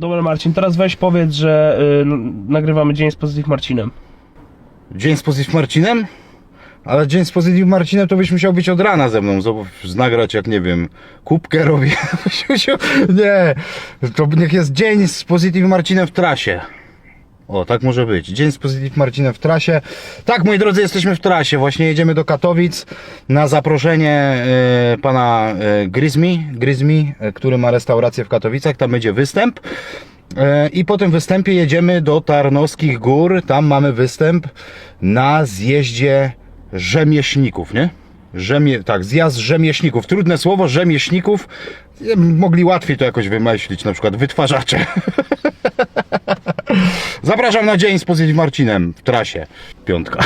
Dobra Marcin, teraz weź powiedz, że y, nagrywamy dzień z Positive Marcinem. Dzień z Positive Marcinem? Ale dzień z Positive Marcinem to byś musiał być od rana ze mną, z- nagrać jak nie wiem, kubkę robię. Nie, to niech jest dzień z Positive Marcinem w trasie. O, tak może być. Dzień z Positive Marcinem w trasie. Tak, moi drodzy, jesteśmy w trasie. Właśnie jedziemy do Katowic na zaproszenie e, pana e, Gryzmi, e, który ma restaurację w Katowicach. Tam będzie występ. I po tym występie jedziemy do Tarnowskich Gór. Tam mamy występ na zjeździe rzemieślników, nie? Rzemie, tak, zjazd rzemieślników. Trudne słowo, rzemieślników. Mogli łatwiej to jakoś wymyślić, na przykład wytwarzacze. Zapraszam na dzień z Positive Marcinem w trasie. Piątka.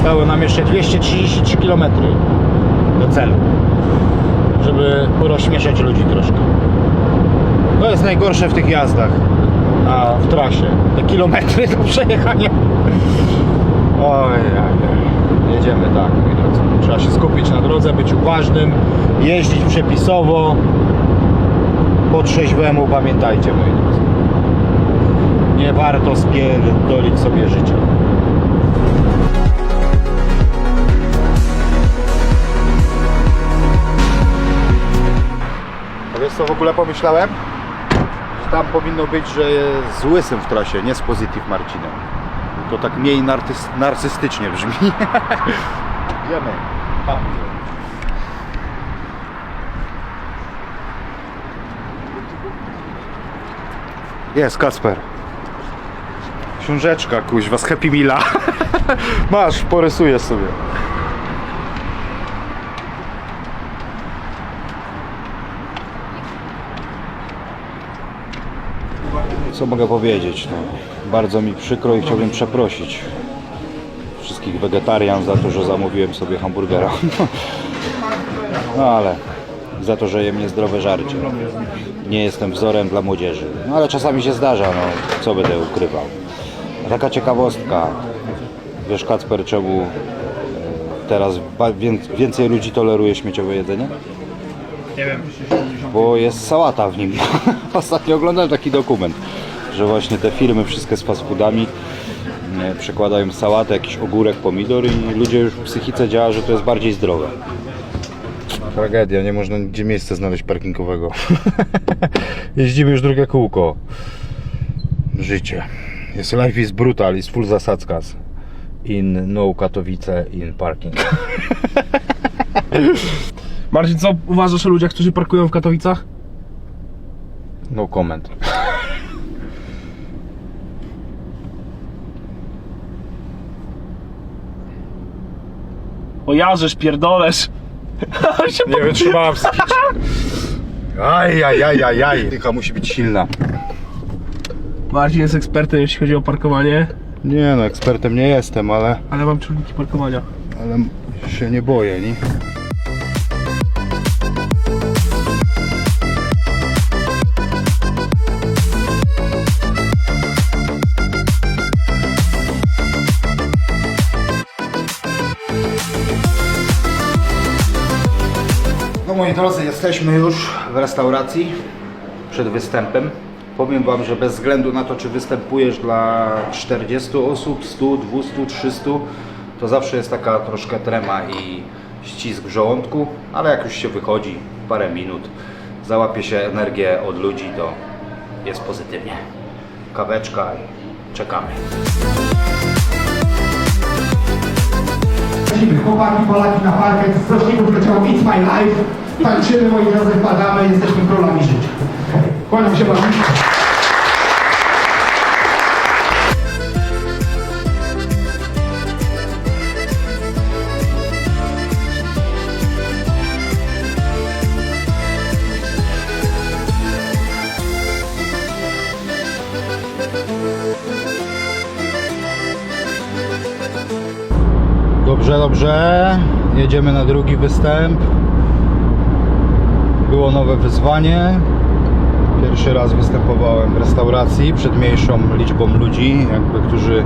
Stało nam jeszcze 233 km do celu, żeby rozśmieszać ludzi troszkę. To jest najgorsze w tych jazdach, a w trasie. Te kilometry do przejechania. Oj, jedziemy tak, moi drodzy. Trzeba się skupić na drodze, być uważnym, jeździć przepisowo. Po trzeźwemu pamiętajcie, moi drodzy. Nie warto spierdolić sobie życia. Ogóle pomyślałem? Że tam powinno być, że z łysym w trasie, nie z Positive Marcinem. To tak mniej nartys- narcystycznie brzmi. Idziemy. Jest Kasper. Książeczka kuźwa z Happy Meala. Masz, porysuję sobie. Co mogę powiedzieć? No, bardzo mi przykro i chciałbym przeprosić wszystkich wegetarian za to, że zamówiłem sobie hamburgera. No ale za to, że jem niezdrowe żarcie. Nie jestem wzorem dla młodzieży. No ale czasami się zdarza, no co będę ukrywał. Taka ciekawostka. Wiesz Kacper, czemu e, teraz więcej ludzi toleruje śmieciowe jedzenie? Nie wiem. Bo jest sałata w nim. Ostatnio oglądałem taki dokument, że właśnie te firmy wszystkie z fast foodami e, przekładają sałatę, jakiś ogórek, pomidor i ludzie już w psychice działa, że to jest bardziej zdrowe. Tragedia, nie można nigdzie miejsca znaleźć parkingowego. Jeździmy już drugie kółko. Życie. Jest life is brutal, is full zasadzkas. In no Katowice, in parking. Marcin, co uważasz o ludziach, którzy parkują w Katowicach? No comment. O jarzesz, pierdolesz. Nie wytrzymałem psychicznie. Aj, aj, aj, aj, aj. Dycha musi być silna. Marcin jest ekspertem, jeśli chodzi o parkowanie, Nie no, ekspertem nie jestem, ale, ale mam czujniki parkowania. ale się nie boję, nie? Moi drodzy, jesteśmy już w restauracji przed występem. Powiem Wam, że bez względu na to, czy występujesz dla 40 osób, 100, 200, 300, to zawsze jest taka troszkę trema i ścisk w żołądku, ale jak już się wychodzi parę minut, załapie się energię od ludzi, to jest pozytywnie. Kaweczka i czekamy. Chłopaki, Polaki na parkę, z roczników leciało It's My Life. Tańczymy, moi drodzy, wpadamy, jesteśmy królami życia. Kłaniam się bardzo. Dobrze, dobrze. jedziemy na drugi występ. Było nowe wyzwanie. Pierwszy raz występowałem w restauracji przed mniejszą liczbą ludzi, jakby, którzy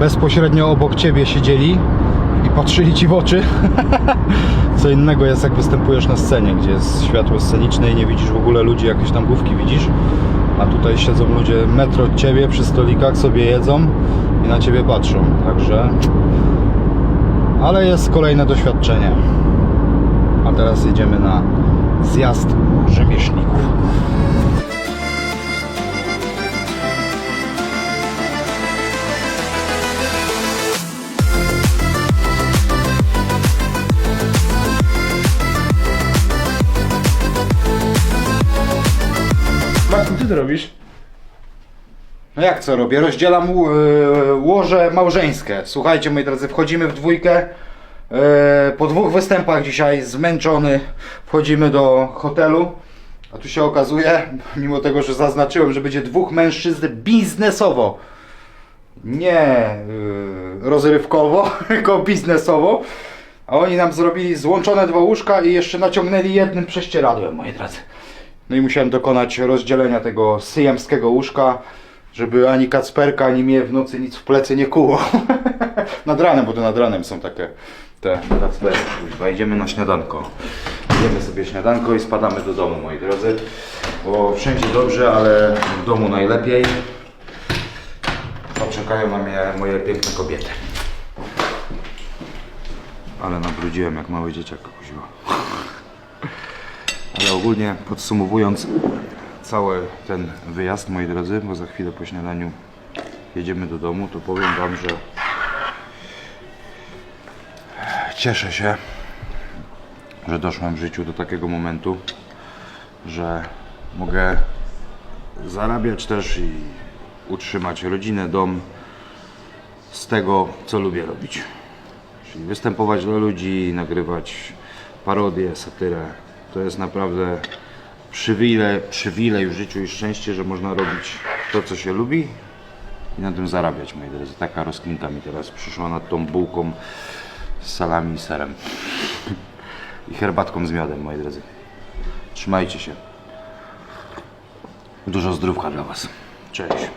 bezpośrednio obok ciebie siedzieli i patrzyli ci w oczy. Co innego jest jak występujesz na scenie, gdzie jest światło sceniczne i nie widzisz w ogóle ludzi, jakieś tam główki widzisz. A tutaj siedzą ludzie metro od ciebie przy stolikach, sobie jedzą i na ciebie patrzą. Także. Ale jest kolejne doświadczenie. A teraz jedziemy na zjazd rzemieślników. Marcin, co ty robisz? No jak co robię? Rozdzielam e, łoże małżeńskie. Słuchajcie moi drodzy, wchodzimy w dwójkę. E, Po dwóch występach dzisiaj zmęczony wchodzimy do hotelu. A tu się okazuje, mimo tego, że zaznaczyłem, że będzie dwóch mężczyzn biznesowo, nie y, rozrywkowo, tylko biznesowo. A oni nam zrobili złączone dwa łóżka i jeszcze naciągnęli jednym prześcieradłem, moi drodzy. No i musiałem dokonać rozdzielenia tego syjemskiego łóżka, żeby ani Kacperka, ani mnie w nocy nic w plecy nie kuło. nad ranem, bo to nad ranem są takie te Kacperki. Kuźwa, Idziemy na śniadanko. Idziemy sobie śniadanko i spadamy do domu, moi drodzy. Bo wszędzie dobrze, ale w domu najlepiej. Poczekają na mnie moje piękne kobiety. Ale nabrudziłem jak mały dzieciak, kuźwa. Ale ogólnie podsumowując cały ten wyjazd, moi drodzy, bo za chwilę po śniadaniu jedziemy do domu, to powiem Wam, że cieszę się, że doszłem w życiu do takiego momentu, że mogę zarabiać też i utrzymać rodzinę, dom z tego, co lubię robić. Czyli występować dla ludzi, nagrywać parodię, satyrę. To jest naprawdę przywilej, przywilej w życiu i szczęście, że można robić to, co się lubi i na tym zarabiać, moi drodzy. Taka rozkminka mi teraz przyszła nad tą bułką z salami i serem. I herbatką z miodem, moi drodzy. Trzymajcie się. Dużo zdrówka dla Was. Cześć.